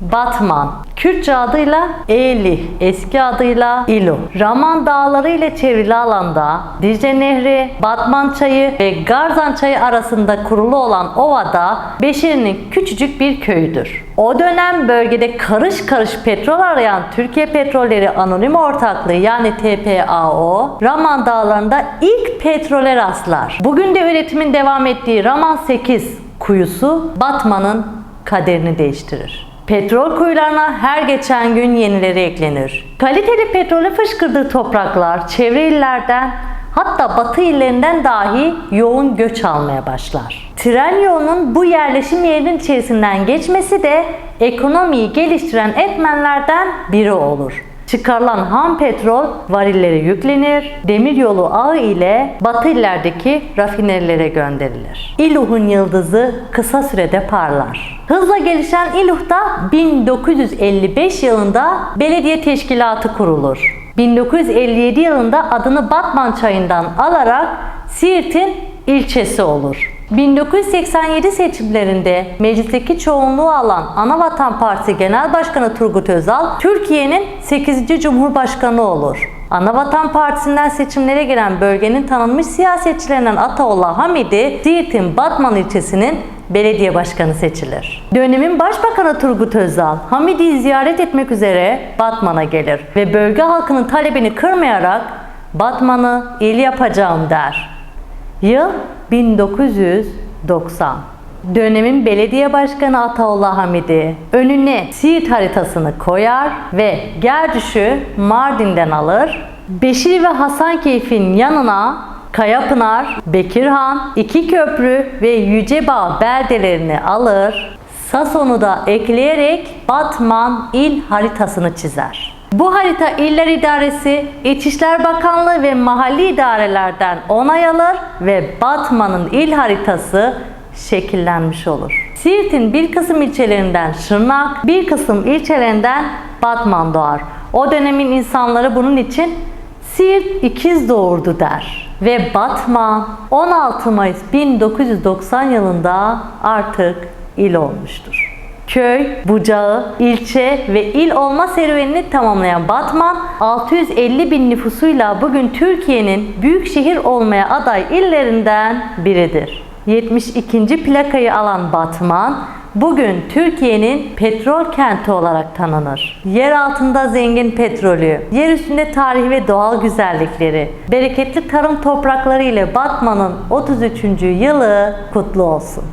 Batman, Kürtçe adıyla Eğli, eski adıyla İlu. Raman Dağları ile çevrili alanda Dicle Nehri, Batman Çayı ve Garzan Çayı arasında kurulu olan ovada Beşiri'nin küçücük bir köyüdür. O dönem bölgede karış karış petrol arayan Türkiye Petrolleri Anonim Ortaklığı yani TPAO, Raman Dağları'nda ilk petrole rastlar. Bugün de üretimin devam ettiği Raman 8 kuyusu Batman'ın kaderini değiştirir. Petrol kuyularına her geçen gün yenileri eklenir. Kaliteli petrolü fışkırdığı topraklar çevre illerden hatta batı illerinden dahi yoğun göç almaya başlar. Tren yolunun bu yerleşim yerinin içerisinden geçmesi de ekonomiyi geliştiren etmenlerden biri olur. Çıkarılan ham petrol varillere yüklenir, demiryolu ağı ile batı illerdeki rafinerilere gönderilir. İluh'un yıldızı kısa sürede parlar. Hızla gelişen İluh'ta 1955 yılında belediye teşkilatı kurulur. 1957 yılında adını Batman çayından alarak Siirt'in ilçesi olur. 1987 seçimlerinde meclisteki çoğunluğu alan Anavatan Partisi Genel Başkanı Turgut Özal, Türkiye'nin 8. Cumhurbaşkanı olur. Anavatan Partisi'nden seçimlere giren bölgenin tanınmış siyasetçilerinden Ataullah Hamidi, Siirt'in Batman ilçesinin belediye başkanı seçilir. Dönemin Başbakanı Turgut Özal, Hamidi'yi ziyaret etmek üzere Batman'a gelir ve bölge halkının talebini kırmayarak Batman'ı il yapacağım der. Yıl 1990. Dönemin belediye başkanı Ataullah Hamidi önüne Siirt haritasını koyar ve Gerdüş'ü Mardin'den alır. Beşir ve Hasankeyf'in yanına Kayapınar, Bekirhan, İki Köprü ve Yücebağ beldelerini alır. Sason'u da ekleyerek Batman il haritasını çizer. Bu harita İller İdaresi, İçişler Bakanlığı ve mahalli idarelerden onay alır ve Batman'ın il haritası şekillenmiş olur. Siirt'in bir kısım ilçelerinden Şırnak, bir kısım ilçelerinden Batman doğar. O dönemin insanları bunun için Siirt ikiz doğurdu der. Ve Batman 16 Mayıs 1990 yılında artık il olmuştur. Köy, bucağı, ilçe ve il olma serüvenini tamamlayan Batman, 650 bin nüfusuyla bugün Türkiye'nin büyük şehir olmaya aday illerinden biridir. 72. plakayı alan Batman, bugün Türkiye'nin petrol kenti olarak tanınır. Yer altında zengin petrolü, yer üstünde tarihi ve doğal güzellikleri, bereketli tarım toprakları ile Batman'ın 33. yılı kutlu olsun.